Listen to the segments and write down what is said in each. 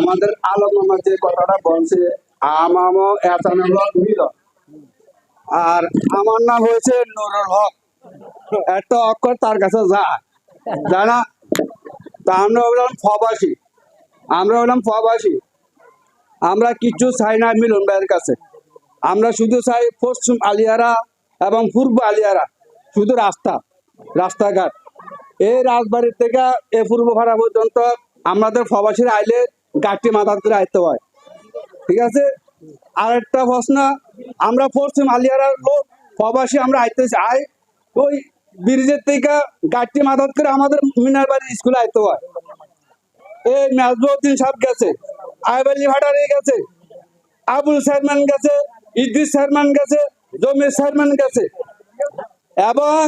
আমাদের আলম মামা যে কথাটা বলছে, আমামো আর আমার নাম হয়েছে নুরুল হক। একটা অক্ষর তার কাছে যা জানা? তা আমরা হলাম ফবাসী। আমরা হলাম ফবাসী। আমরা কিছু চাই না মিলন ভাইয়ের কাছে। আমরা শুধু চাই পশ্চিম আলিয়ারা এবং পূর্ব আলিয়ারা। শুধু রাস্তা, রাস্তাঘাট। এই রাজবাড়ির থেকে এ পূর্ব ভাড়া পর্যন্ত আমাদের প্রবাসীর আইলে গাড়ি মাথা করে আইতে হয়। ঠিক আছে? আর একটা প্রশ্ন, আমরা পশ্চিম আলিয়ারার লোক প্রবাসী আমরা আইতে আয় ওই ব্রিজের থেকে গাড়ি মাথা করে আমাদের মিনার বাড়ির স্কুলে আইতে হয়। এই নাজরুদ্দিন সাহেব গেছে আইবালি ভাটারে গেছে, আবুল সারমান গেছে, ইদ্রিস সারমান গেছে, জমির সারমান গেছে। এবং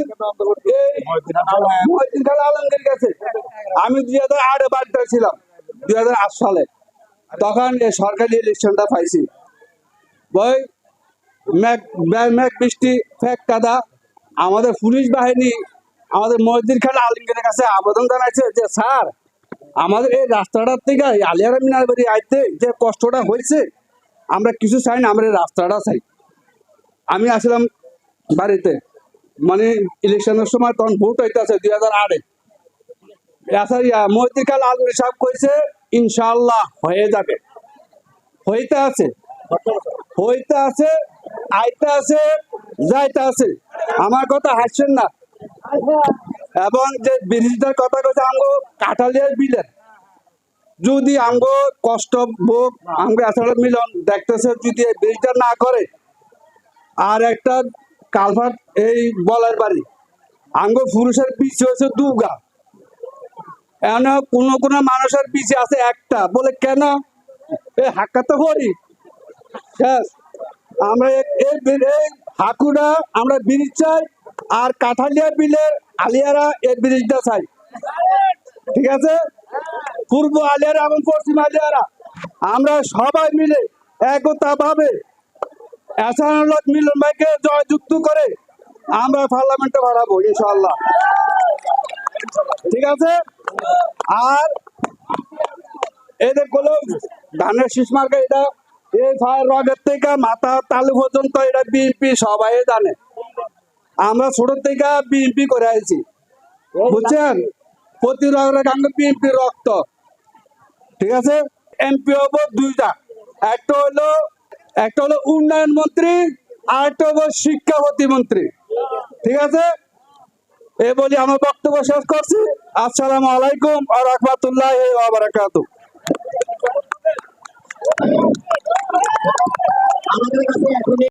আমি দুই হাজার আটে বাড়িতে ছিলাম। দুই হাজার আট সালে। তখন এই সরকারি ইলেকশনটা পাইছি। ওই ম্যাক বৃষ্টি, ফেক কাদা, আমাদের পুলিশ বাহিনী, আমাদের মসজিদ খান আলমগীরের কাছে আবেদন জানাইছে যে, স্যার, আমাদের এই রাস্তাটার থেকে আলিয়ার মিনার বাড়ি আইতে যে কষ্টটা হয়েছে আমরা কিছু চাই না, আমরা এই রাস্তাটা চাই। আমি আসলাম বাড়িতে। মানে ইলেকশনের সময় তখন ভোট হইতেছে দুই হাজার আটে। মহিদিকাল আলমী সাহেব কইছে ইনশাল্লাহ হয়ে যাবে। হইতে আছে। হইতে আছে, আইতে আছে, যাইতে আছে। আমার কথা হাসছেন না। এবং যে ব্রিজটার কথা কইছে আমগো কাঠালিয়ার বিলের। যদি আমগো কষ্ট ভোগ আমগো আসলে মিলন দেখতেছে, যদি ব্রিজটা না করে, আর একটা কালভার্ট এই বলার বাড়ি। আঙ্গো পুরুষের পিছিয়ে হয়েছে দুগা এন কোন কোন মানুষের পিছিয়ে আছে একটা? বলে, কেন? এই হাক্কা তো করি। আমরা এ- এই হাকুড়া আমরা ব্রিজ চাই, আর কাঠালিয়া বিলের আলিয়ারা এই ব্রিজটা চাই। ঠিক আছে? পূর্ব আলিয়ারা এবং পশ্চিম আলিয়ারা। আমরা সবাই মিলে একতা ভাবে এসানুল্লাহ মিলন ভাইকে জয়যুক্ত করে আমরা পার্লামেন্টে বাড়াবো ইনশাল্লাহ ঠিক আছে? আর এদেরগুলো ধানের শীষ মার্কা এটা। এই ফায়ার রগের থেকে মাথা তালু পর্যন্ত এটা বিএনপি সবাই জানে। আমরা ছোট থেকে বিএনপি করে আছি বুঝছেন? প্রতি রগের গাঙ্গে বিএনপি রক্ত। ঠিক আছে? এমপি হব দুইটা। একটা হলো একটা হলো উন্নয়ন মন্ত্রী, আর একটা হলো শিক্ষা প্রতিমন্ত্রী। ঠিক আছে? এ বলি আমার বক্তব্য শেষ করছি। আসসালামু আলাইকুম আর রহমতুল্লাহ বারাকাতু আমাদের কাছে